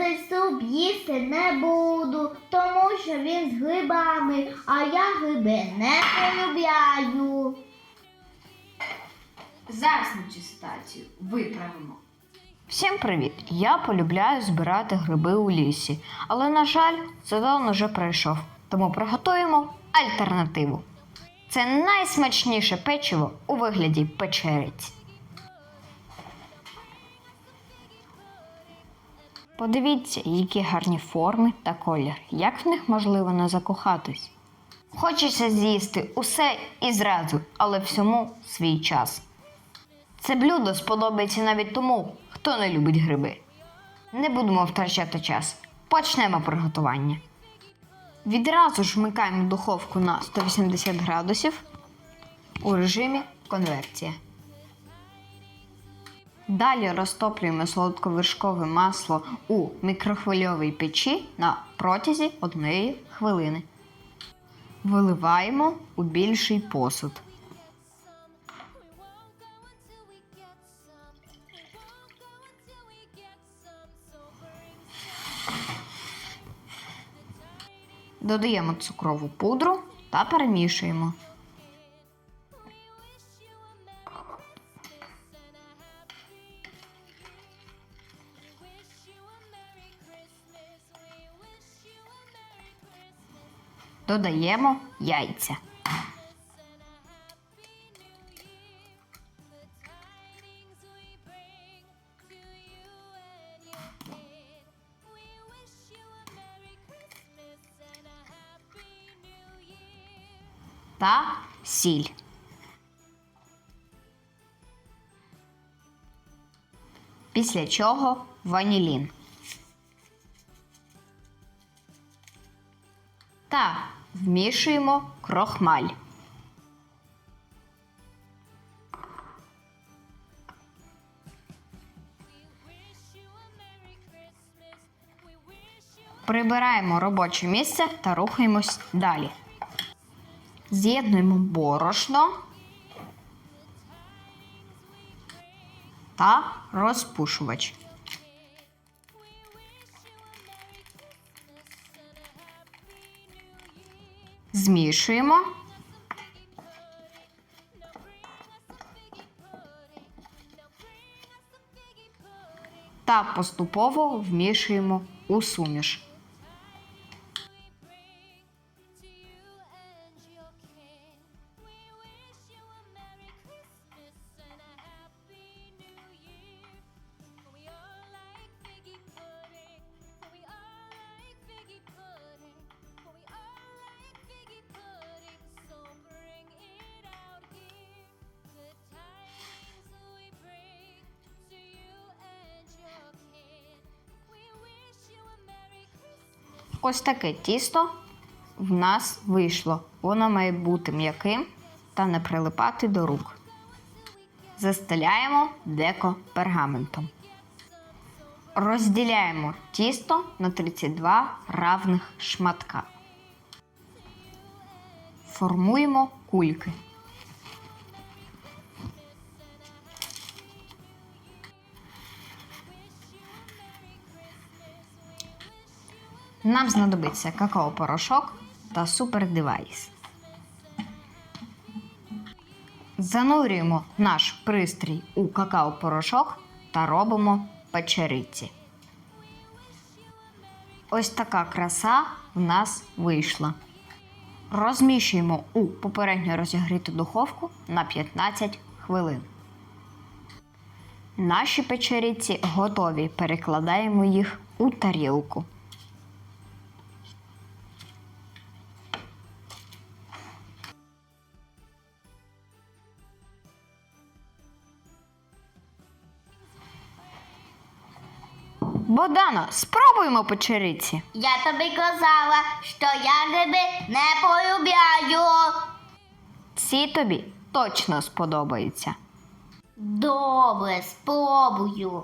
цей суп їсти не буду, тому що він з грибами, а я гриби не полюбляю. Зараз ми цю ситуацію виправимо. Всім привіт! Я полюбляю збирати гриби у лісі, але, на жаль, сезон уже пройшов, тому приготуємо альтернативу. Це найсмачніше печиво у вигляді печериць. Подивіться, які гарні форми та колір. Як в них можливо не закохатись? Хочеться з'їсти усе і зразу, але всьому свій час. Це блюдо сподобається навіть тому, хто не любить гриби. Не будемо втрачати час. Почнемо приготування. Відразу ж вмикаємо духовку на 180 градусів у режимі конвекція. Далі розтоплюємо солодковершкове масло у мікрохвильовій печі на протязі 1 хвилини. Виливаємо у більший посуд. Додаємо цукрову пудру та перемішуємо. Додаємо яйця. та сіль. Після чого ванілін. Та вмішуємо крохмаль. Прибираємо робоче місце та рухаємось далі. З'єднуємо борошно та розпушувач. Змішуємо. Та поступово вмішуємо у суміш. Ось таке тісто в нас вийшло. Воно має бути м'яким та не прилипати до рук. Застеляємо деко пергаментом. Розділяємо тісто на 32 равних шматка. Формуємо кульки. Нам знадобиться какао-порошок та супердевайс. Занурюємо наш пристрій у какао-порошок та робимо печериці. Ось така краса в нас вийшла. Розміщуємо у попередньо розігріту духовку на 15 хвилин. Наші печериці готові. Перекладаємо їх у тарілку. Богдано, спробуємо печериці. Я тобі казала, що я гриби не полюбляю. Ці тобі точно сподобаються. Добре, спробую.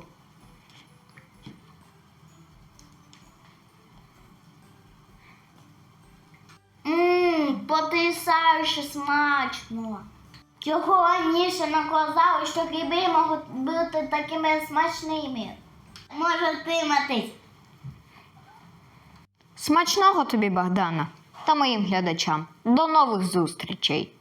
Ммм, потрясающе смачно. Чого раніше не казали, що гриби можуть бути такими смачними? може триматись. Смачного тобі, Богдана, та моїм глядачам. До нових зустрічей!